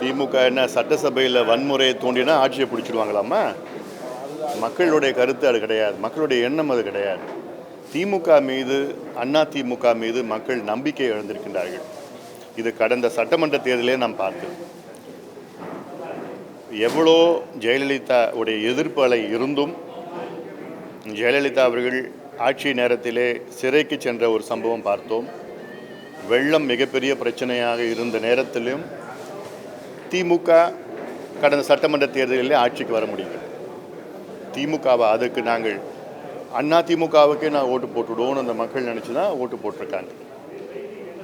திமுக என்ன சட்டசபையில் வன்முறையை தூண்டினா ஆட்சியை பிடிச்சிடுவாங்களாமா மக்களுடைய கருத்து அது கிடையாது. மக்களுடைய எண்ணம் அது கிடையாது. திமுக மீது அண்ணா திமுக மீது மக்கள் நம்பிக்கை இழந்திருக்கின்றார்கள் இது கடந்த சட்டமன்ற தேர்தலே நாம் பார்த்தோம் எவ்வளோ ஜெயலலிதா உடைய எதிர்ப்பு அலை இருந்தும் ஜெயலலிதா அவர்கள் ஆட்சி நேரத்திலே சிறைக்கு சென்ற ஒரு சம்பவம் பார்த்தோம். வெள்ளம் மிகப்பெரிய பிரச்சனையாக இருந்த நேரத்திலும் திமுக கடந்த சட்டமன்ற தேர்தலில் ஆட்சிக்கு வர முடியும் திமுகவை அதுக்கு நாங்கள் அண்ணா திமுகவுக்கே நான் ஓட்டு போட்டுவிடுவோம்னு அந்த மக்கள் நினச்சி தான் ஓட்டு போட்டிருக்காங்க.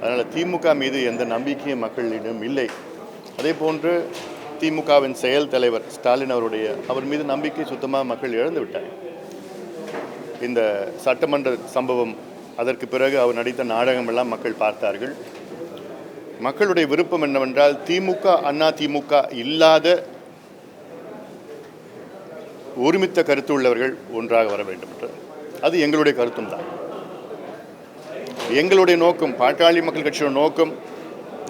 அதனால் திமுக மீது எந்த நம்பிக்கையும் மக்களிடம் இல்லை. அதே போன்று திமுகவின் செயல் தலைவர் ஸ்டாலின் அவருடைய அவர் மீது நம்பிக்கை சுத்தமாக மக்கள் இழந்து விட்டார். இந்த சட்டமன்ற சம்பவம் அதற்கு பிறகு அவர் நடித்த நாடகமெல்லாம் மக்கள் பார்த்தார்கள். மக்களுடைய விருப்பம் என்னவென்றால் திமுக அண்ணா திமுக இல்லாத ஒருமித்த கருத்து உள்ளவர்கள் ஒன்றாக வர வேண்டும் என்று. அது எங்களுடைய கருத்தும் தான். எங்களுடைய நோக்கம் பாட்டாளி மக்கள் கட்சியோட நோக்கம்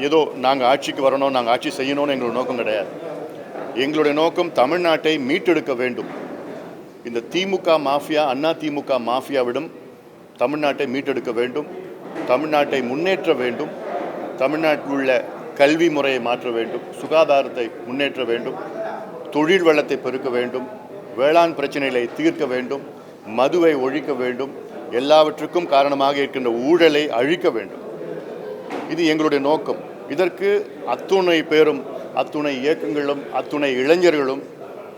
ஏதோ நாங்கள் ஆட்சிக்கு வரணும் நாங்கள் ஆட்சி செய்யணும்னு எங்களோட நோக்கம் கிடையாது. எங்களுடைய நோக்கம் தமிழ்நாட்டை மீட்டெடுக்க வேண்டும். இந்த திமுக மாஃபியா அண்ணா திமுக மாஃபியாவிடம் தமிழ்நாட்டை மீட்டெடுக்க வேண்டும். தமிழ்நாட்டை முன்னேற்ற வேண்டும். தமிழ்நாட்டில் உள்ள கல்வி முறையை மாற்ற வேண்டும் சுகாதாரத்தை முன்னேற்ற வேண்டும் தொழில் வளத்தை பெருக்க வேண்டும் வேளாண் பிரச்சனைகளை தீர்க்க வேண்டும் மதுவை ஒழிக்க வேண்டும் எல்லாவற்றுக்கும் காரணமாக இருக்கின்ற ஊழலை அழிக்க வேண்டும். இது எங்களுடைய நோக்கம். இதற்கு அத்துணை பேரும் அத்துணை இயக்கங்களும் அத்துணை இளைஞர்களும்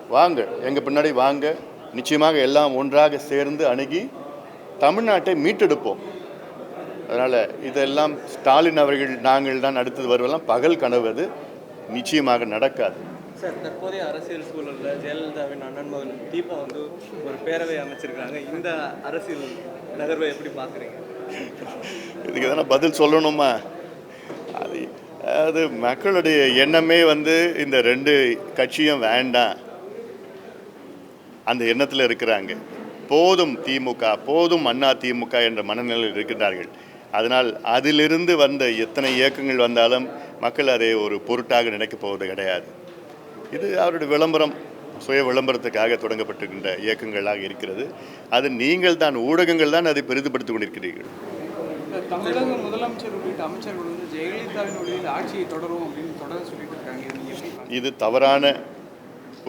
வாங்க. எங்கள் பின்னாடி வாங்க. நிச்சயமாக எல்லாம் ஒன்றாக சேர்ந்து அணுகி தமிழ்நாட்டை மீட்டெடுப்போம். அதனால் இதெல்லாம் ஸ்டாலின் அவர்கள் நாங்கள் தான் அடுத்தது வருவெல்லாம் பகல் கனவு அது. நிச்சயமாக நடக்காது. சார் தற்போதைய அரசியல் சூழல்ல ஜெயலலிதாவின் அண்ணன் மகன் தீபா வந்து ஒரு பேரவை அமைச்சிருக்காங்க இந்த அரசியல் நகர்வை எப்படி பார்க்குறீங்க? இதுக்கு எதனா பதில் சொல்லணுமா? அது அது மக்களுடைய எண்ணமே வந்து இந்த ரெண்டு கட்சியும் வேண்டாம். அந்த எண்ணத்தில் இருக்கிறாங்க. போதும் திமுக போதும் அண்ணா திமுக என்ற மனநிலையில் இருக்கின்றார்கள். அதனால் அதிலிருந்து வந்த எத்தனை இயக்கங்கள் வந்தாலும் மக்கள் அதை ஒரு பொருட்டாக நினைக்கப் போவது கிடையாது. இது அவருடைய விளம்பரம் சுய விளம்பரத்துக்காக தொடங்கப்பட்டிருக்கின்ற இயக்கங்களாக இருக்கிறது. அது நீங்கள் தான் ஊடகங்கள் தான் அதை பெரிதுபடுத்திக் கொண்டிருக்கிறீர்கள். தமிழக முதலமைச்சர் உள்ளிட்ட அமைச்சர்கள் வந்து ஜெயலலிதாவின் வழியில் ஆட்சியை தொடரும் அப்படின்னு தொடர சொல்லிட்டு இருக்காங்க? இது தவறான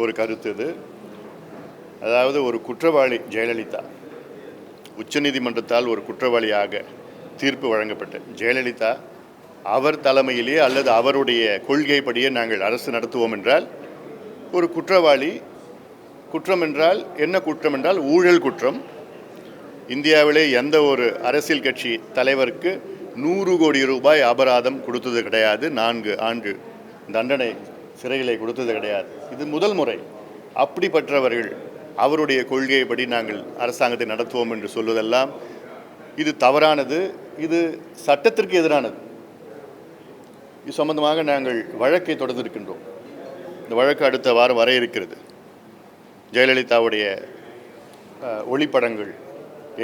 ஒரு கருத்து இது. அதாவது ஒரு குற்றவாளி ஜெயலலிதா உச்சநீதிமன்றத்தால் ஒரு குற்றவாளியாக தீர்ப்பு வழங்கப்பட்டு ஜெயலலிதா அவர் தலைமையிலேயே அல்லது அவருடைய கொள்கைப்படியே நாங்கள் அரசு நடத்துவோம் என்றால் ஒரு குற்றவாளி குற்றம் என்றால் என்ன குற்றம் என்றால் ஊழல் குற்றம். இந்தியாவிலே எந்த ஒரு அரசியல் கட்சி தலைவருக்கு நூறு கோடி ரூபாய் அபராதம் கொடுத்தது கிடையாது. நான்கு ஆண்டு தண்டனை சிறைகளை கொடுத்தது கிடையாது. இது முதல் முறை. அப்படிப்பட்டவர்கள் அவருடைய கொள்கைப்படி நாங்கள் அரசாங்கத்தை நடத்துவோம் என்று சொல்வதெல்லாம் இது தவறானது இது சட்டத்திற்கு எதிரானது. இது சம்பந்தமாக நாங்கள் வழக்கை தொடர்ந்திருக்கின்றோம். இந்த வழக்கு அடுத்த வாரம் வர இருக்கிறது. ஜெயலலிதாவுடைய ஒளிப்படங்கள்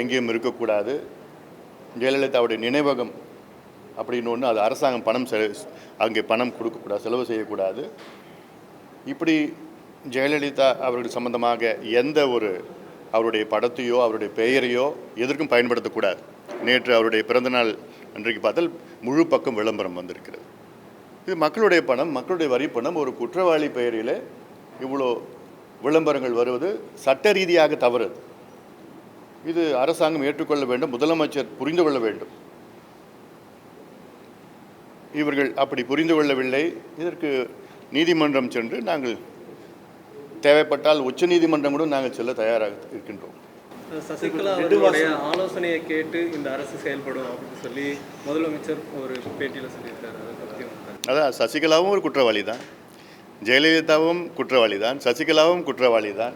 எங்கேயும் இருக்கக்கூடாது. ஜெயலலிதாவுடைய நினைவகம் அப்படின்னு ஒன்று அது அரசாங்கம் பணம் செல அங்கே பணம் கொடுக்கக்கூடாது செலவு செய்யக்கூடாது. இப்படி ஜெயலலிதா அவர்கள் சம்பந்தமாக எந்த ஒரு அவருடைய படத்தையோ அவருடைய பெயரையோ எதற்கும் பயன்படுத்தக்கூடாது. நேற்று அவருடைய பிறந்தநாள் அன்றைக்கு பார்த்தால் முழு பக்கம் விளம்பரம் வந்திருக்கிறது. இது மக்களுடைய பணம் மக்களுடைய வரி பணம் ஒரு குற்றவாளி பெயரில் இவ்வளோ விளம்பரங்கள் வருவது சட்ட ரீதியாக தவறு இது அரசாங்கம் ஏற்றுக்கொள்ள வேண்டும் முதலமைச்சர் புரிந்து கொள்ள வேண்டும். இவர்கள் அப்படி புரிந்து கொள்ளவில்லை. இதற்கு நீதிமன்றம் சென்று நாங்கள் தேவைப்பட்டால் உச்ச நீதிமன்றம் கூட நாங்கள் செல்ல தயாராக இருக்கின்றோம். சசிகலா அவர்களுடைய ஆலோசனையை கேட்டு இந்த அரசு செயல்படும் அப்படின்னு சொல்லி முதலமைச்சர் ஒரு பேட்டியில் சொல்லியிருக்காரு. அதான் சசிகலாவும் ஒரு குற்றவாளி தான் ஜெயலலிதாவும் குற்றவாளி தான் சசிகலாவும் குற்றவாளி தான்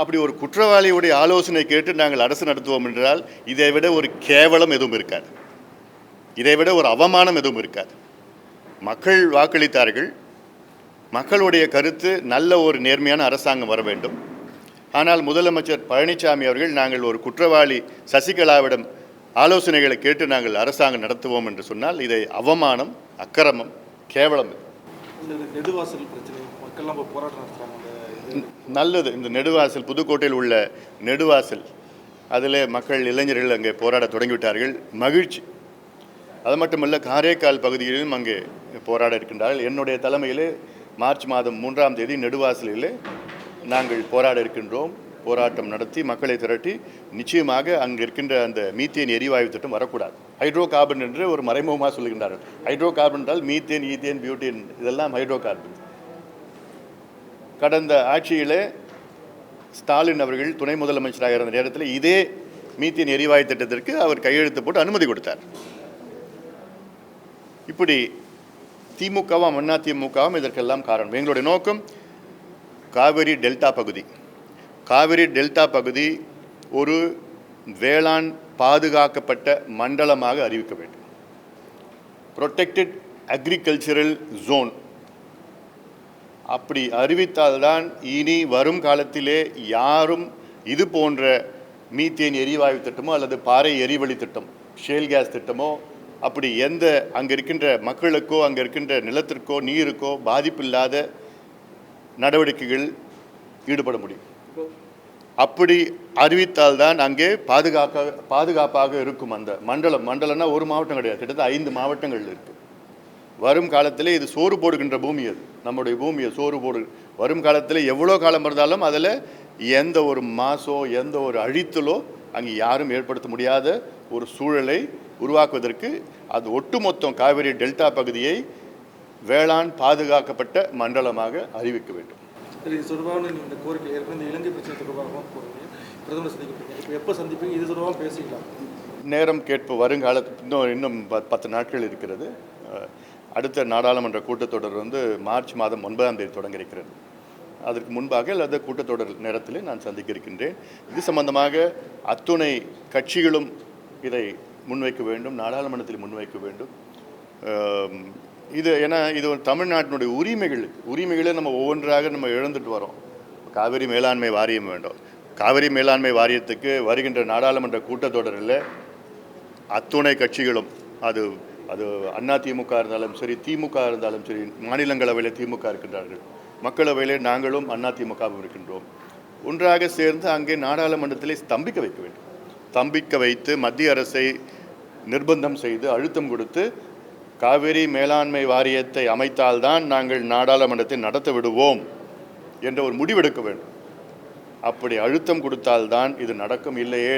அப்படி ஒரு குற்றவாளியுடைய ஆலோசனை கேட்டு நாங்கள் அரசு நடத்துவோம் என்றால் இதை விட ஒரு கேவலம் எதுவும் இருக்காது. இதை விட ஒரு அவமானம் எதுவும் இருக்காது. மக்கள் வாக்களித்தார்கள். மக்களுடைய கருத்து நல்ல ஒரு நேர்மையான அரசாங்கம் வர வேண்டும். ஆனால் முதலமைச்சர் பழனிசாமி அவர்கள் நாங்கள் ஒரு குற்றவாளி சசிகலாவிடம் ஆலோசனைகளை கேட்டு நாங்கள் அரசாங்கம் நடத்துவோம் என்று சொன்னால் இதை அவமானம் அக்கிரமம் கேவலம். நல்லது. இந்த நெடுவாசல் புதுக்கோட்டையில் உள்ள நெடுவாசல் அதில் மக்கள் இளைஞர்கள் அங்கே போராட தொடங்கிவிட்டார்கள். மகிழ்ச்சி. அது மட்டுமல்ல காரைக்கால் பகுதியிலும் அங்கே போராட இருக்கின்றார்கள். என்னுடைய தலைமையிலே மார்ச் மாதம் மூன்றாம் தேதி நெடுவாசலில் நாங்கள் போராட இருக்கின்றோம். போராட்டம் நடத்தி மக்களை திரட்டி நிச்சயமாக அங்கே இருக்கின்ற அந்த மீத்தேன் எரிவாயு திட்டம் வரக்கூடாது. ஹைட்ரோ கார்பன் என்று ஒரு மறைமுகமாக சொல்லுகின்றார்கள் ஹைட்ரோ கார்பன் என்றால் மீத்தேன் ஈத்தேன் பியூட்டேன் இதெல்லாம் ஹைட்ரோ கார்பன் கடந்த ஆட்சியிலே ஸ்டாலின் அவர்கள் துணை முதலமைச்சராக இருந்த நேரத்தில் இதே மீத்தேன் எரிவாயு திட்டத்திற்கு அவர் கையெழுத்து போட்டு அனுமதி கொடுத்தார். இப்படி திமுகவும் அண்ணா திமுகவும் இதற்கெல்லாம் காரணம். எங்களுடைய நோக்கம் காவிரி டெல்டா பகுதி. காவிரி டெல்டா பகுதி ஒரு வேளாண் பாதுகாக்கப்பட்ட மண்டலமாக அறிவிக்க வேண்டும். ப்ரொடெக்டட் அக்ரிகல்ச்சரல் ஜோன் அப்படி அறிவித்தால்தான் இனி வரும் காலத்திலே யாரும் இது போன்ற மீத்தேன் எரிவாயு திட்டமோ அல்லது பாறை எரிவளி திட்டம் ஷேல் கேஸ் திட்டமோ அப்படி எந்த அங்கே இருக்கின்ற மக்களுக்கோ அங்கே இருக்கின்ற நிலத்திற்கோ நீருக்கோ பாதிப்பில்லாத நடவடிக்கைகள் ஈடுபட முடியும். அப்படி அறிவித்தால்தான் அங்கே பாதுகாக்க பாதுகாப்பாக இருக்கும் அந்த மண்டலம். மண்டலம்னா ஒரு மாவட்டம் கிடையாது. கிட்டத்தட்ட ஐந்து மாவட்டங்கள் இருக்குது வரும் காலத்தில் இது சோறு போடுகின்ற பூமி அது. நம்முடைய பூமியை சோறு போடு வரும் காலத்தில் எவ்வளோ காலம் இருந்தாலும் அதில் எந்த ஒரு மாசோ எந்த ஒரு அழித்தலோ அங்கே யாரும் ஏற்படுத்த முடியாத ஒரு சூழலை உருவாக்குவதற்கு அது ஒட்டுமொத்தம் காவிரி டெல்டா பகுதியை வேளாண் பாதுகாக்கப்பட்ட மண்டலமாக அறிவிக்க வேண்டும். சரி, இது தொடர்பான நீங்க இந்த கோரிக்கை ஏற்கனவே இந்த இலங்கை பிரச்சனை தொடர்பாக போகிறீங்க பிரதமர் சந்திக்கப்பீங்க இப்போ எப்போ சந்திப்பீங்க? இது தொடர்பாக பேசிக்கலாம். நேரம் கேட்பு வருங்காலத்து இன்னும் இன்னும் பத்து நாட்கள் இருக்கிறது. அடுத்த நாடாளுமன்ற கூட்டத்தொடர் வந்து மார்ச் மாதம் ஒன்பதாம் தேதி தொடங்க இருக்கிறது. அதற்கு முன்பாக அல்லது கூட்டத்தொடர் நேரத்தில் நான் சந்திக்க இருக்கின்றேன். இது சம்பந்தமாக அத்துணை கட்சிகளும் இதை முன்வைக்க வேண்டும் நாடாளுமன்றத்தில் முன்வைக்க வேண்டும். இது ஏன்னா இது ஒரு தமிழ்நாட்டினுடைய உரிமைகள். உரிமைகளை நம்ம ஒவ்வொன்றாக நம்ம இழந்துட்டு வரோம். காவிரி மேலாண்மை வாரியம் வேண்டும். காவிரி மேலாண்மை வாரியத்துக்கு வருகின்ற நாடாளுமன்ற கூட்டத்தொடரில் அத்துணை கட்சிகளும் அது அது அண்ணா திமுக இருந்தாலும் சரி திமுக இருந்தாலும் சரி மாநிலங்களவையில் திமுக இருக்கின்றார்கள். மக்களவையிலே நாங்களும் அண்ணா திமுகவும் இருக்கின்றோம். ஒன்றாக சேர்ந்து அங்கே நாடாளுமன்றத்திலே ஸ்தம்பிக்க வைக்க வேண்டும். தம்பிக்க வைத்து மத்திய அரசை நிர்பந்தம் செய்து அழுத்தம் கொடுத்து காவிரி மேலாண்மை வாரியத்தை அமைத்தால்தான் நாங்கள் நாடாளுமன்றத்தை நடத்த விடுவோம் என்ற ஒரு முடிவெடுக்க வேண்டும். அப்படி அழுத்தம் கொடுத்தால்தான் இது நடக்கும். இல்லையே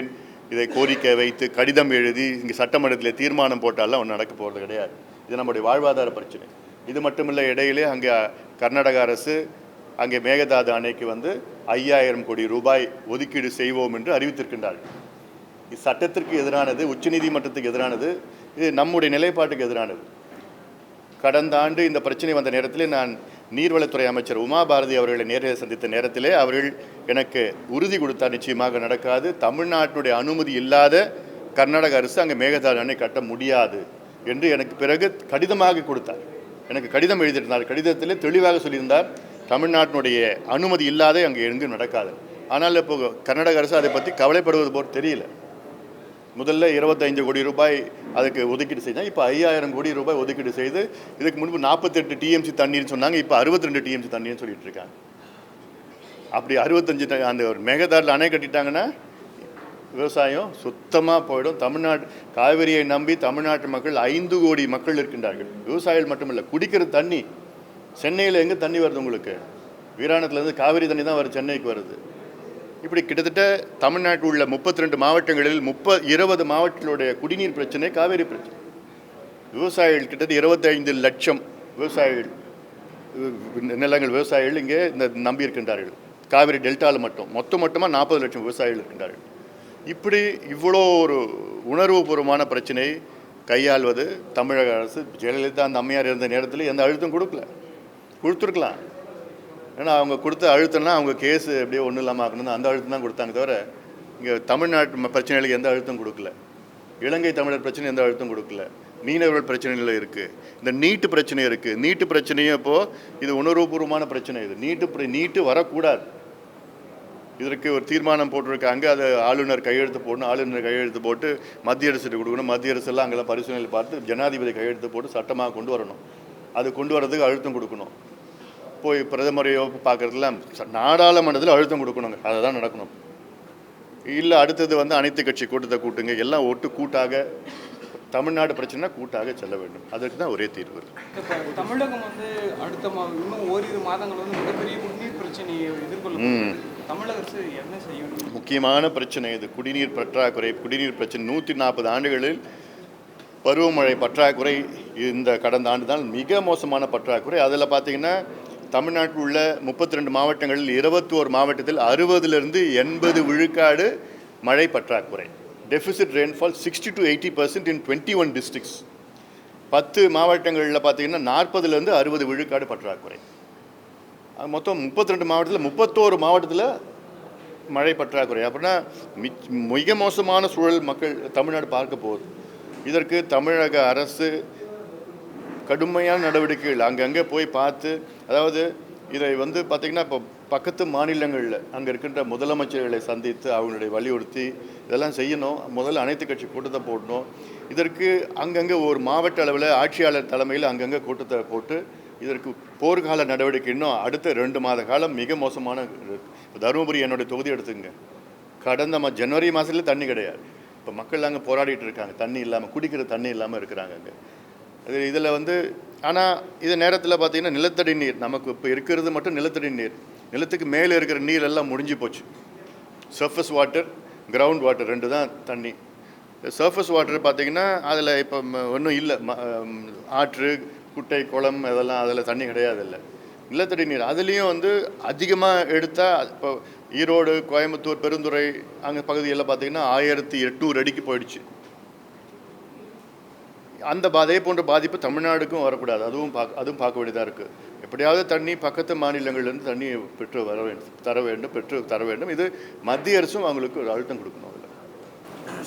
இதை கோரிக்கை வைத்து கடிதம் எழுதி இங்கே சட்டமன்றத்தில் தீர்மானம் போட்டாலாம் ஒன்றும் நடக்க போகிறது கிடையாது. இது நம்முடைய வாழ்வாதார பிரச்சனை. இது மட்டுமில்லை இடையிலே அங்கே கர்நாடக அரசு அங்கே மேகதாது அணைக்கு வந்து ஐயாயிரம் கோடி ரூபாய் ஒதுக்கீடு செய்வோம் என்று அறிவித்திருக்கின்றார்கள். சட்டத்திற்கு எதிரானது உச்சநீதிமன்றத்துக்கு எதிரானது இது நம்முடைய நிலைப்பாட்டுக்கு எதிரானது. கடந்த ஆண்டு இந்த பிரச்சனை வந்த நேரத்தில் நான் நீர்வளத்துறை அமைச்சர் உமா பாரதி அவர்களை நேரில் சந்தித்த நேரத்திலே அவர்கள் எனக்கு உறுதி கொடுத்தார் நிச்சயமாக நடக்காது. தமிழ்நாட்டினுடைய அனுமதி இல்லாத கர்நாடக அரசு அங்கே மேகதாது அணை கட்ட முடியாது என்று எனக்கு பிறகு கடிதமாக கொடுத்தார். எனக்கு கடிதம் எழுதியிருந்தார். கடிதத்திலே தெளிவாக சொல்லியிருந்தார் தமிழ்நாட்டினுடைய அனுமதி இல்லாத அங்கே எங்கும் நடக்காது. ஆனால் இப்போ கர்நாடக அரசு அதை பற்றி கவலைப்படுவது போல் தெரியல. முதல்ல இருபத்தைந்து கோடி ரூபாய் அதுக்கு ஒதுக்கீடு செய்தாங்க இப்போ ஐயாயிரம் கோடி ரூபாய் ஒதுக்கீடு செய்து இதுக்கு முன்பு நாற்பத்தெட்டு டிஎம்சி தண்ணீர்னு சொன்னாங்க இப்போ அறுபத்தி ரெண்டு டிஎம்சி தண்ணீர்னு சொல்லிட்டு இருக்காங்க. அப்படி அறுபத்தஞ்சு ட- அந்த ஒரு மேகதாரில் அணை கட்டிட்டாங்கன்னா விவசாயம் சுத்தமாக போயிடும். தமிழ்நாடு காவிரியை நம்பி தமிழ்நாட்டு மக்கள் ஐந்து கோடி மக்கள் இருக்கின்றார்கள். விவசாயிகள் மட்டுமில்லை குடிக்கிற தண்ணி சென்னையில் எங்கே தண்ணி வருது உங்களுக்கு? வீராணத்துலேருந்து காவிரி தண்ணி தான் வருது சென்னைக்கு வருது. இப்படி கிட்டத்தட்ட தமிழ்நாட்டில் உள்ள முப்பத்தி ரெண்டு மாவட்டங்களில் முப்ப இருபது மாவட்டங்களுடைய குடிநீர் பிரச்சனை காவேரி பிரச்சனை. விவசாயிகள் கிட்டத்தட்ட இருபத்தைந்து லட்சம் விவசாயிகள் நிலங்கள் விவசாயிகள் இங்கே இந்த நம்பியிருக்கின்றார்கள் காவிரி டெல்டாவில் மட்டும் மொத்தம் மொத்தமாக நாற்பது லட்சம் விவசாயிகள் இருக்கின்றார்கள். இப்படி இவ்வளோ ஒரு உணர்வுபூர்வமான பிரச்சனை கையாள்வது தமிழக அரசு ஜெயலலிதா அந்த அம்மையார் இருந்த நேரத்தில் எந்த அழுத்தம் கொடுக்கல. கொடுத்துருக்கலாம். ஏன்னா அவங்க கொடுத்த அழுத்தம்னா அவங்க கேஸ் எப்படியோ ஒன்றும் இல்லாமல் ஆக்கணும் அந்த அழுத்தம் தான் கொடுத்தாங்க தவிர இங்கே தமிழ்நாட்டு பிரச்சனைகளுக்கு எந்த அழுத்தம் கொடுக்கல. இலங்கை தமிழர் பிரச்சனை எந்த அழுத்தம் கொடுக்கல. மீனவர்கள் பிரச்சனைகள் இருக்குது இந்த நீட்டு பிரச்சனை இருக்குது நீட்டு பிரச்சனையும் இப்போது இது உணர்வுபூர்வமான பிரச்சனை இது. நீட்டு நீட்டு வரக்கூடாது. இதற்கு ஒரு தீர்மானம் போட்டிருக்காங்க அதை ஆளுநர் கையெழுத்து போடணும். ஆளுநர் கையெழுத்து போட்டு மத்திய அரசுக்கு கொடுக்கணும். மத்திய அரசெல்லாம் அங்கெல்லாம் பரிசீலனை பார்த்து ஜனாதிபதி கையெழுத்து போட்டு சட்டமாக கொண்டு வரணும். அது கொண்டு வரதுக்கு அழுத்தம் கொடுக்கணும். போய் பிரதமரையோ பார்க்குறதுலாம் நாடாளுமன்றத்தில் அழுத்தம் கொடுக்கணுங்க. அதை தான் நடக்கணும். இல்லை அடுத்தது வந்து அனைத்து கட்சி கூட்டத்தை கூட்டுங்க. எல்லாம் ஒட்டு கூட்டாக தமிழ்நாடு பிரச்சனை கூட்டாக செல்ல வேண்டும். அதற்கு தான் ஒரே தீர்வு தமிழகம் வந்து அடுத்த இன்னும் ஓரிரு மாதங்கள் வந்து மிகப்பெரிய குடிநீர் பிரச்சனையை எதிர்கொள்ள ம். தமிழக அரசு என்ன செய்யணும் முக்கியமான பிரச்சனை இது. குடிநீர் பற்றாக்குறை குடிநீர் பிரச்சனை. நூற்றி நாற்பது ஆண்டுகளில் பருவமழை பற்றாக்குறை இந்த கடந்த ஆண்டு தான் மிக மோசமான பற்றாக்குறை. அதில் பார்த்தீங்கன்னா தமிழ்நாட்டில் உள்ள முப்பத்தி ரெண்டு மாவட்டங்களில் இருபத்தோரு மாவட்டத்தில் அறுபதுலேருந்து எண்பது விழுக்காடு மழை பற்றாக்குறை. Deficit rainfall sixty to eighty percent in twenty one districts பத்து மாவட்டங்களில் பார்த்தீங்கன்னா நாற்பதுலேருந்து அறுபது விழுக்காடு பற்றாக்குறை. மொத்தம் முப்பத்தி ரெண்டு மாவட்டத்தில் முப்பத்தோரு மாவட்டத்தில் மழை பற்றாக்குறை. அப்படின்னா மிக மோசமான சூழல் மக்கள் தமிழ்நாடு பார்க்க போகுது. இதற்கு தமிழக அரசு கடுமையான நடவடிக்கைகள் அங்கங்கே போய் பார்த்து அதாவது இதை வந்து பார்த்திங்கன்னா இப்போ பக்கத்து மாநிலங்களில் அங்கே இருக்கின்ற முதலமைச்சர்களை சந்தித்து அவங்களுடைய வலியுறுத்தி இதெல்லாம் செய்யணும். முதல்ல அனைத்து கட்சி கூட்டத்தை போடணும். இதற்கு அங்கங்கே ஒரு மாவட்ட அளவில் ஆட்சியாளர் தலைமையில் அங்கங்கே கூட்டத்தை போட்டு இதற்கு போர்க்கால நடவடிக்கை இன்னும் அடுத்த ரெண்டு மாத காலம் மிக மோசமான தருமபுரி என்னுடைய தொகுதி எடுத்துங்க கடந்த மா ஜனவரி மாதத்துல தண்ணி கிடையாது. இப்போ மக்கள் அங்கே போராடிட்டு இருக்காங்க. தண்ணி இல்லாமல் குடிக்கிற தண்ணி இல்லாமல் இருக்கிறாங்க அங்கே. அது இதில் வந்து ஆனால் இது நேரத்தில் பார்த்தீங்கன்னா நிலத்தடி நீர் நமக்கு இப்போ இருக்கிறது மட்டும் நிலத்தடி நீர். நிலத்துக்கு மேலே இருக்கிற நீர் எல்லாம் முடிஞ்சு போச்சு. சர்ஃபஸ் வாட்டர் கிரவுண்ட் வாட்டர் ரெண்டு தான் தண்ணி. சர்ஃபஸ் வாட்டர் பார்த்தீங்கன்னா அதில் இப்போ ஒன்றும் இல்லை. ஆற்று குட்டை குளம் இதெல்லாம் அதில் தண்ணி கிடையாது இல்லை நிலத்தடி நீர் அதுலேயும் வந்து அதிகமாக எடுத்தால் இப்போ ஈரோடு கோயம்புத்தூர் பெருந்துறை அங்கே பகுதியெல்லாம் பார்த்தீங்கன்னா ஆயிரத்தி எட்நூறு அடிக்கு போயிடுச்சு. அந்த அதே போன்ற பாதிப்பு தமிழ்நாடுக்கும் வரக்கூடாது. அதுவும் பார்க்க அதுவும் பார்க்க வேண்டியதாக இருக்குது எப்படியாவது தண்ணி பக்கத்து மாநிலங்கள்லேருந்து தண்ணி பெற்று வர வேண்டும் தர வேண்டும் பெற்று தர வேண்டும். இது மத்திய அரசும் அவங்களுக்கு ஒரு அழுத்தம் கொடுக்கணும் அதில்.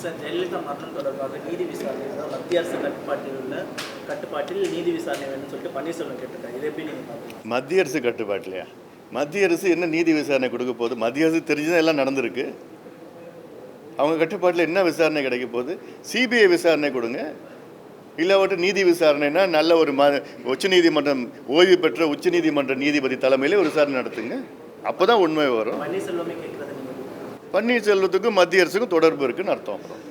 சார் ஜெயலலிதா மரணம் தொடர்பாக நீதி விசாரணை மத்திய அரசு கட்டுப்பாட்டில் உள்ள கட்டுப்பாட்டில் நீதி விசாரணை வேணும்னு சொல்லிட்டு பன்னீர்செல்வம் கேட்டிருக்காரு. இதை எப்படி நீங்கள் மத்திய அரசு கட்டுப்பாட்டிலையா? மத்திய அரசு என்ன நீதி விசாரணை கொடுக்க போகுது? மத்திய அரசு தெரிஞ்சுதான் எல்லாம் நடந்திருக்கு. அவங்க கட்டுப்பாட்டில் என்ன விசாரணை கிடைக்க போகுது? சிபிஐ விசாரணை கொடுங்க. இல்லை நீதி விசாரணைனா நல்ல ஒரு ம உச்சநீதிமன்றம் ஓய்வு பெற்ற உச்சநீதிமன்ற நீதிபதி தலைமையில ஒரு விசாரணை நடத்துங்க. அப்போ தான் உண்மை வரும். பன்னீர்செல்வத்துக்கும் மத்திய அரசுக்கும் தொடர்பு இருக்குன்னு அர்த்தம் அப்புறம்.